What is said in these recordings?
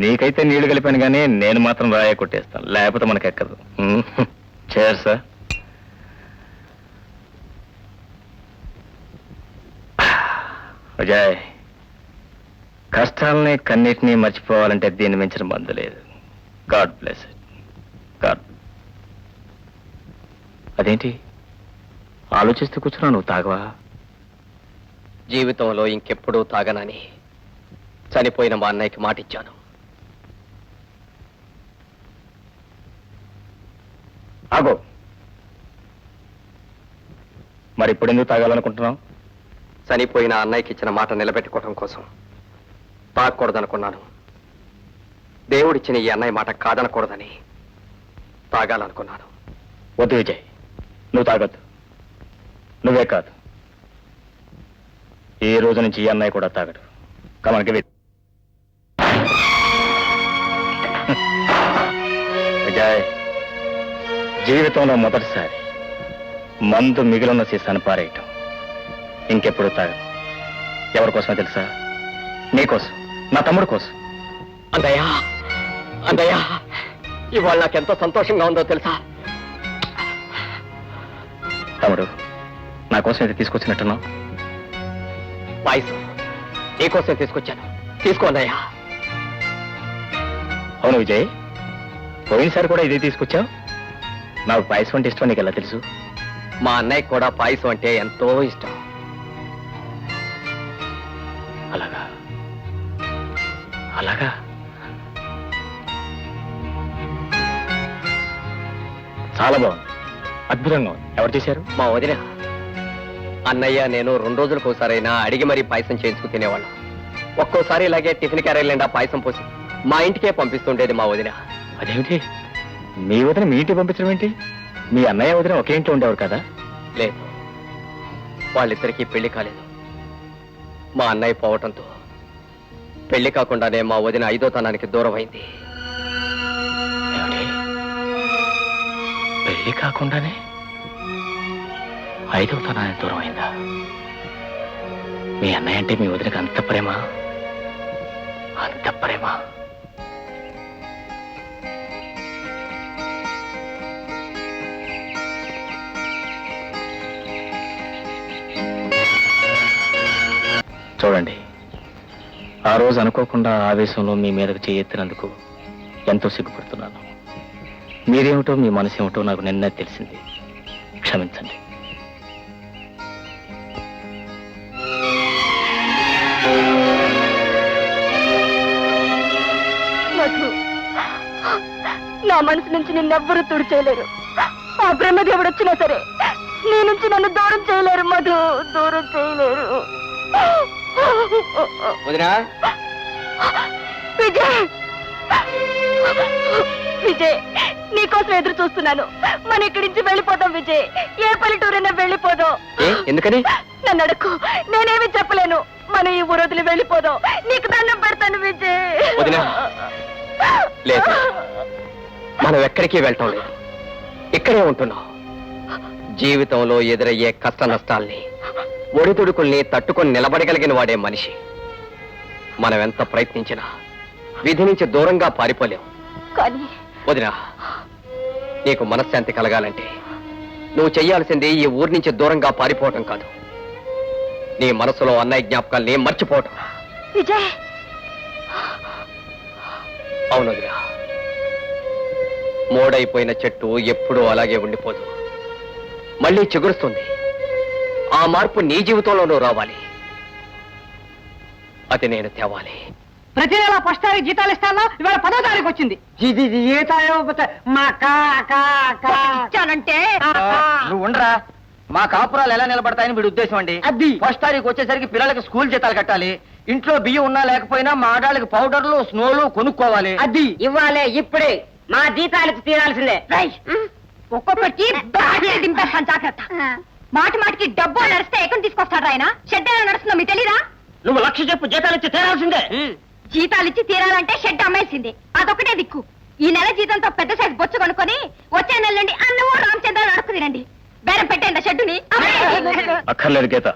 నీకైతే నీళ్ళు కలిపాను కానీ నేను మాత్రం రాయ కొట్టేస్తాను. లేకపోతే మనకు ఎక్కదు చేర్ సార్ అజయ్ కష్టాలని కన్నిటినీ మర్చిపోవాలంటే దీన్ని మించిన మందు లేదు. గాడ్ బ్లెస్ గాడ్ అదేంటి? ఆలోచిస్తూ కూర్చున్నా నువ్వు తాగవా? జీవితంలో ఇంకెప్పుడూ తాగనని చనిపోయిన మా అన్నయ్యకి మాటిచ్చాను. ఆగో. మరి ఇప్పుడు ఎందుకు తాగాలనుకుంటున్నావు చనిపోయిన అన్నయ్యకి ఇచ్చిన మాట నిలబెట్టుకోవడం కోసం తాగకూడదనుకున్నాను. దేవుడిచ్చిన ఈ అన్నయ్య మాట కాదనకూడదని తాగాలనుకున్నాను. వద్దు విజయ్ నువ్వు తాగొద్దు. నువ్వే కాదు. ఈ రోజు నుంచి ఈ అన్నయ్య కూడా తాగడు. కమన్కి విజయ్ జీవితంలో మొదటిసారి మందు మిగిలిన సీసాను పారేయటం. ఇంకెప్పుడు తాగను. ఎవరి కోసమో తెలుసా? నీకోసం నా తమ్ముడు కోసం. అందయ్యా అందయ్యా ఇవాళ నాకెంతో సంతోషంగా ఉందో తెలుసా? తమ్ముడు నా కోసం ఇది తీసుకొచ్చినట్టున్నావు? పాయసం. నీకోసం తీసుకొచ్చాను. తీసుకో అన్నయ్యా. అవును విజయ్ పోయినసారి కూడా ఇదే తీసుకొచ్చావు? నాకు పాయసం అంటే ఇష్టం నీకు ఎలా తెలుసు? మా అన్నయ్య కూడా పాయసం అంటే ఎంతో ఇష్టం. అలాగా? అలాగా? చాలా బాగుంది. అద్భుతంగా ఉంది. ఎవరు చేశారు? మా వదిన. అన్నయ్య నేను రెండు రోజులకు ఒకసారైనా అడిగి మరీ పాయసం చేయించుకు తినేవాళ్ళం. ఒక్కోసారి ఇలాగే టిఫిన్ క్యారెల్ నిండా పాయసం పోసి మా ఇంటికే పంపిస్తుండేది మా వదిన. అదేమిటి? మీ వదిన మీ ఇంటికి పంపించడం ఏంటి? మీ అన్నయ్య వదిన ఒకే ఇంట్లో ఉండేవారు కదా? లేదు. వాళ్ళిద్దరికీ పెళ్ళి కాలేదు. మా అన్నయ్య పోవటంతో పెళ్ళి కాకుండానే మా వదిన ఐదో తనానికి దూరం అయింది పెళ్ళి కాకుండానే ఐదవ తనానికి దూరం అయిందా మీ అన్నయ్య అంటే మీ వదినకి అంత ప్రేమ? అంత ప్రేమ? చూడండి. ఆ రోజు అనుకోకుండా ఆవేశంలో మీ మీదకు చేయెత్తినందుకు ఎంతో సిగ్గుపడుతున్నాను. మీరేమిటో మీ మనసు ఏమిటో నాకు నిన్నే తెలిసింది. క్షమించండి. నా మనసు నుంచి నిన్నెవ్వరూ తుడిచేయలేరు. ఆ బ్రహ్మదేవుడు వచ్చినా సరే నీ నుంచి నన్ను దూరం చేయలేరు మధు. దూరం చేయలేరు. వదినా? విజయ్! విజయ్ నీకోసం ఎదురు చూస్తున్నాను. మన ఇక్కడి నుంచి వెళ్ళిపోదాం విజయ్. ఏ పల్లెటూరైనా వెళ్ళిపోదాం. ఎందుకని? నన్ను అడక్కు. నేనేమి చెప్పలేను. మనం ఈ ఊరు వదిలి వెళ్ళిపోదాం. నీకు దండం పెడతాను విజయ్. వదినా. లేదు. మనం ఎక్కడికి వెళ్ళటం లేదు. ఇక్కడే ఉంటున్నాం. జీవితంలో ఎదురయ్యే కష్ట నష్టాల్ని ఒడిదుడుకుల్ని తట్టుకొని నిలబడగలిగిన వాడే మనిషి. మనం ఎంత ప్రయత్నించినా విధి నుంచి దూరంగా పారిపోలేం. కానీ వదినా నీకు మనశ్శాంతి కలగాలంటే నువ్వు చెయ్యాల్సింది ఈ ఊరి నుంచి దూరంగా పారిపోవటం కాదు. నీ మనసులో అన్నయ్య జ్ఞాపకాల్ని మర్చిపోవటం. విజయ్! అవును వదినా. మోడైపోయిన చెట్టు ఎప్పుడూ అలాగే ఉండిపోదు. మళ్ళీ చిగురుస్తుంది. ఆ మార్పు నీ జీవితంలోనూ రావాలి. అది నేను తేవాలి. ప్రతి నెల ఫస్ట్ తారీఖు జీతాలు ఇస్తాను? ఇవాళ పదో తారీఖు వచ్చింది. ఇచ్చానంటే? నువ్వు ఉండరా? మా కాపురాలు ఎలా నిలబడతాయని వీడి ఉద్దేశం అండి. అది. ఫస్ట్ తారీఖు వచ్చేసరికి పిల్లలకి స్కూల్ జీతాలు కట్టాలి. ఇంట్లో బియ్యం ఉన్నా లేకపోయినా మా ఆడాళ్ళకి పౌడర్లు స్నోలు కొనుక్కోవాలి. అది. ఇవ్వాలే ఇప్పుడే. మా జీతాలకు తీరాల్సిందే. ఒక్కొక్కటి బాగా దింపేస్తాను జాగ్రత్త. మాటి మాటికి డబ్బు నడిస్తే ఎక్కడ తీసుకొస్తాడు ఆయన. షెడ్ ఎలా నడుస్తుందో మీకు తెలీదా? నువ్వు లక్ష చెప్పు జీతాలు ఇచ్చి తీరాల్సిందే. జీతాలు ఇచ్చి తీరాలంటే షెడ్ అమ్మేసింది. అదొకటే దిక్కు. ఈ నెల జీతంతో పెద్ద సైజు బొచ్చు కొనుక్కొని వచ్చే నెల నుండి అన్నమో రామచంద్ర నడుకు తినండి బేరం పెట్టేంత షెడ్డుని. అక్కర్లేదు గీత.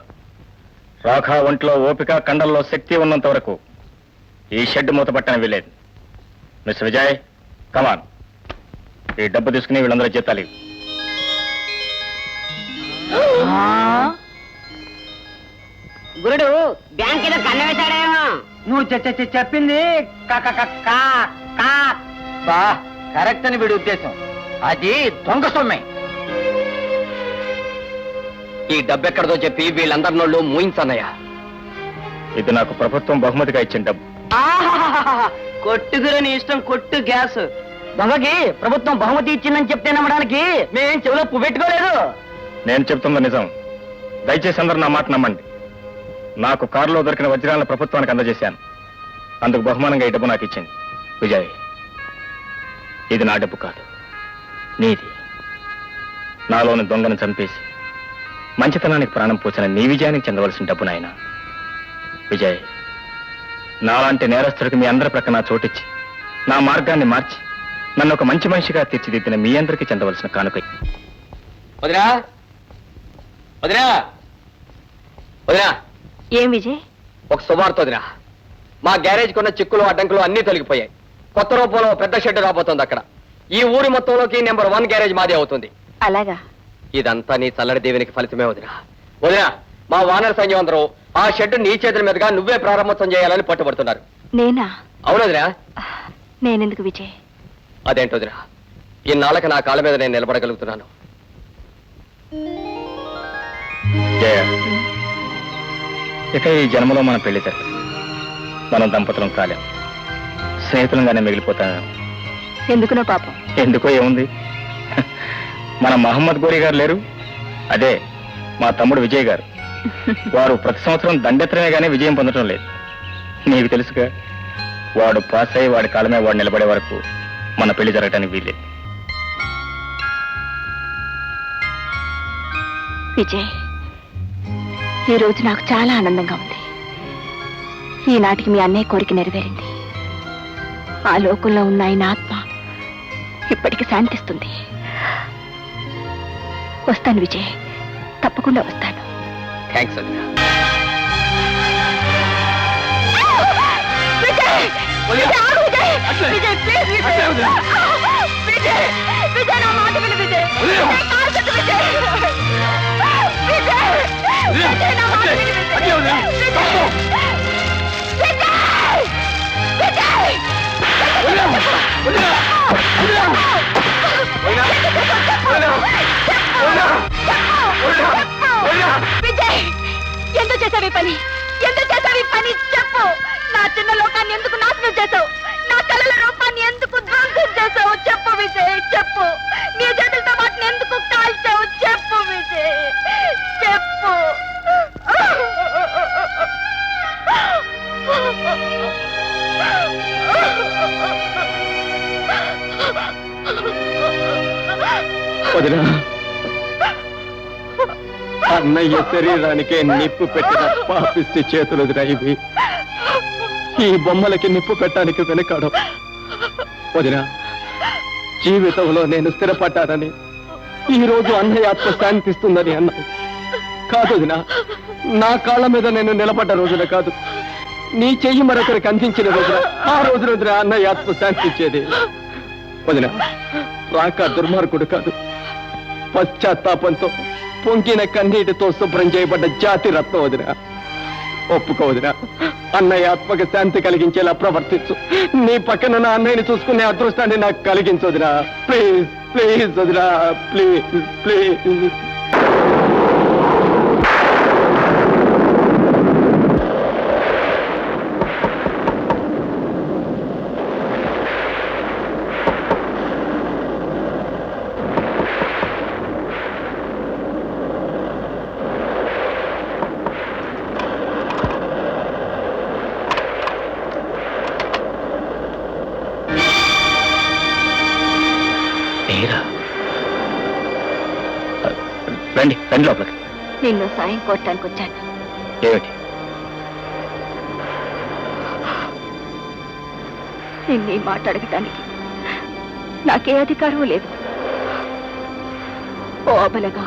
రాఖా ఒంట్లో ఓపిక కండల్లో శక్తి ఉన్నంత వరకు ఈ షెడ్ మూతపట్టని వెళ్ళేది మిస్టర్ విజయ్ కమాన్ ఈ డబ్బు తీసుకుని వీళ్ళందరూ జీతాలు. గురుడు బ్యాంక్ ఏదో కన్న వేశాడేమో. నువ్వు చె- చె- చె- చెప్పింది కా- కా- కా- కా- కా- బా కరెక్ట్ అని వీడి ఉద్దేశం. అది దొంగ సొమ్మే. ఈ డబ్బెక్కడదో చెప్పి వీళ్ళందరి నోళ్ళు మూయించన్నయ్య. ఇది నాకు ప్రభుత్వం బహుమతిగా ఇచ్చిన డబ్బు. కొట్టుగురు నీ ఇష్టం కొట్టు గ్యాస్. దొంగకి ప్రభుత్వం బహుమతి ఇచ్చిందని చెప్తే నమ్మడానికి మేమేం చెవిలో పువ్వు పెట్టుకోలేదు. నేను చెప్తున్న నిజం. దయచేసి అందరూ నా మాట నమ్మండి. నాకు కారులో దొరికిన వజ్రాలను ప్రభుత్వానికి అందజేశాను. అందుకు బహుమానంగా ఈ డబ్బు నాకు ఇచ్చింది. విజయ్ ఇది నా డబ్బు కాదు. నీది. నాలోని దొంగను చంపేసి మంచితనానికి ప్రాణం పోసిన నీ విజయానికి చెందవలసిన డబ్బు నాయన. విజయ్ నాలాంటి నేరస్తుడికి మీ అందరి ప్రక్కన చోటిచ్చి నా మార్గాన్ని మార్చి నన్ను ఒక మంచి మనిషిగా తీర్చిదిద్దిన మీ అందరికీ చెందవలసిన కానుక. వదినా వదినా! వదినా! ఏం విజయ్? ఒక శుభార్త వదినా. మా గ్యారేజ్ కొన్న చిక్కులు అడ్డంకులు అన్నీ తొలగిపోయాయి. కొత్త రూపంలో పెద్ద షెడ్ రాబోతోంది అక్కడ. ఈ ఊరి మొత్తంలోకి నెంబర్ వన్ గ్యారేజ్ మాదే అవుతుంది. అలాగా? ఇదంతా నీ చల్లడి దేవునికి ఫలితమే వదినా. వదినా మా వానర సైన్యం అందరూ ఆ షెడ్ నీ చేతుల మీదుగా నువ్వే ప్రారంభోత్సవం చేయాలని పట్టుబడుతున్నారు. నేనా? అవునదిరా నేనెందుకు విజయ్? అదేంటోదిరా ఇన్నాళ్ళకి నా కాళ్ళ మీద నేను నిలబడగలుగుతున్నాను. జయ ఇక ఈ జన్మలో మన పెళ్ళి జరగదు. మనం దంపతులం కాలేం. స్నేహితులంగానే మిగిలిపోతాను ఎందుకునో పాపం. ఎందుకో ఏముంది? మన మహమ్మద్ గోరి గారు లేరు. అదే మా తమ్ముడు విజయ్ గారు. వారు ప్రతి సంవత్సరం దండెత్తడమే కానీ విజయం పొందడం లేదు. నీకు తెలుసుగా వాడు పాస్ అయ్యి వాడి కాలమే వాడు నిలబడే వరకు మన పెళ్ళి జరగటానికి వీల్లేదు. విజయ్. ఈ రోజు నాకు చాలా ఆనందంగా ఉంది. ఈనాటికి మీ అన్నయ్య కోరిక నెరవేరింది. ఆ లోకంలో ఉన్న ఆయన ఆత్మ ఇప్పటికి శాంతిస్తుంది. వస్తాను విజయ్. తప్పకుండా వస్తాను. థ్యాంక్స్ వదినా విజయ్. ఎందుకు చేసావు పని ఎందుకు చేసావు పని చెప్పు నా చిన్న లోకాన్ని ఎందుకు నాశనం చేసావు నా కళల రూపాన్ని ఎందుకు ధ్వంసం చేసావు చెప్పు విజయ్ చెప్పు. కాదురా అన్నయ్య శరీరానికే నిప్పు పెట్టిన పాపిస్తి చేతులు ఇవి. ఈ బొమ్మలకి నిప్పు పెట్టడానికి వెనకాడం వదినా జీవితంలో నేను స్థిరపడ్డానని ఈ రోజు అన్నయ్య ఆత్మ శాంతిస్తుందని అన్నావు. కాదు వదిన నా కాళ్ళ మీద నేను నిలబడ్డ రోజున కాదు. నీ చెయ్యి మరొకరికి అందించిన రోజున ఆ రోజు రోజున అన్నయ్య ఆత్మ శాంతించేది. వదిన రాక దుర్మార్గుడు కాదు. పశ్చాత్తాపంతో పొంగిన కన్నీటితో శుభ్రం చేయబడ్డ జాతి రత్నం వదిన. ఒప్పుకోవదినా అన్నయ్య ఆత్మక శాంతి కలిగించేలా ప్రవర్తించు. నీ పక్కన నా అన్నయ్యని చూసుకునే అదృష్టాన్ని నాకు కలిగించొదినా ప్లీజ్ ప్లీజ్ వదినా. Please please. నిన్ను సాయం కోరటానికి వచ్చాను. ఏమిటి? నిన్ను మాట అడగటానికి నాకే అధికారం లేదు. ఓ అబలగా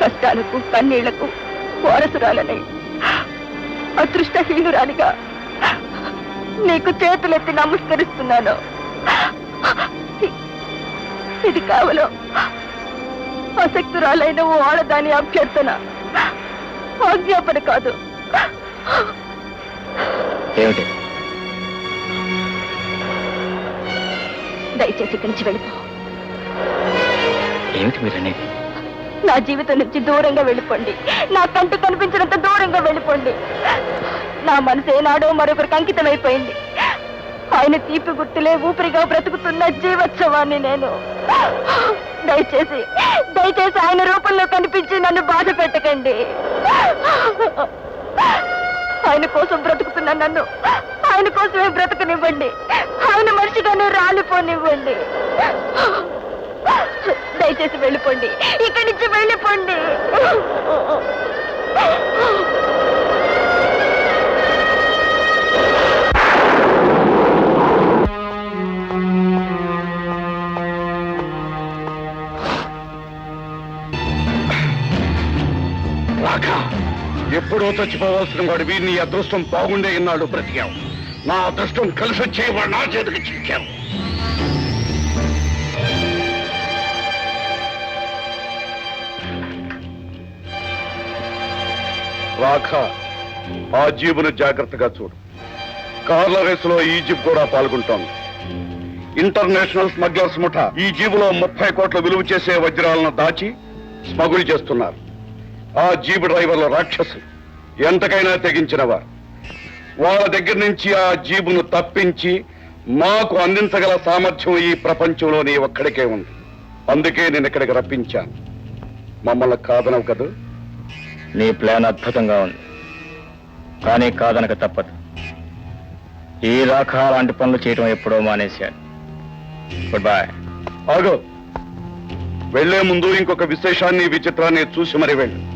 కష్టాలకు కన్నీళ్ళకు వారసురాలనై అదృష్టహీనురాలిగా నీకు చేతులెత్తి నమస్కరిస్తున్నాను. ఇది కేవలం ఆసక్తురాలైన ఓ ఆడదాని అభ్యర్థన. ఆజ్ఞాపన కాదు. ఏమిటి? దయచేసి ఇక్కడి నుంచి వెళ్ళిపో. ఏమిటి మీరు అనేది నా జీవితం నుంచి దూరంగా వెళ్ళిపోండి. నా కంటి కనిపించినంత దూరంగా వెళ్ళిపోండి. నా మనసు ఏనాడో మరొకరికి అంకితమైపోయింది. ఆయన తీపి గుర్తులే ఊపిరిగా బ్రతుకుతున్న జీవోత్సవాన్ని నేను. దయచేసి దయచేసి ఆయన రూపంలో కనిపించి నన్ను బాధ పెట్టకండి. ఆయన కోసం బ్రతుకుతున్న నన్ను ఆయన కోసమే బ్రతకనివ్వండి. ఆయన మనిషిగానే రాలిపోనివ్వండి. దయచేసి వెళ్ళిపోండి. ఇక్కడి నుంచి వెళ్ళిపోండి. ఎప్పుడో చచ్చిపోవాల్సిన వాడివి నీ అదృష్టం బాగుండే ఇన్నాడు బ్రతికావు. నా అదృష్టం కలిసి వచ్చేవాడు నా చేతికి చిక్కావు. రాఖ ఆ జీబును జాగ్రత్తగా చూడు. కార్ల రేసులో ఈ జీబ్ కూడా పాల్గొంటోంది. ఇంటర్నేషనల్ స్మగ్లర్స్ ముఠ ఈ జీబులో ముప్పై కోట్ల విలువ చేసే వజ్రాలను దాచి స్మగుల్ చేస్తున్నారు. ఆ జీబు డ్రైవర్ల రాక్షసులు ఎంతకైనా తెగించినవారు. వాళ్ళ దగ్గర నుంచి ఆ జీబును తప్పించి మాకు అందించగల సామర్థ్యం ఈ ప్రపంచంలో నీ ఒక్కడికే ఉంది. అందుకే నేను ఇక్కడికి రప్పించాను. మమ్మల్ని కాదనవు కదా? నీ ప్లాన్ అద్భుతంగా ఉంది. కానీ కాదనక తప్పదు. ఈ రాక అలాంటి పనులు చేయటం ఎప్పుడో మానేశాడు. గుడ్ బాయ్ ఆగో. వెళ్ళే ముందు ఇంకొక విశేషాన్ని విచిత్రాన్ని చూసి మరి వెళ్ళు.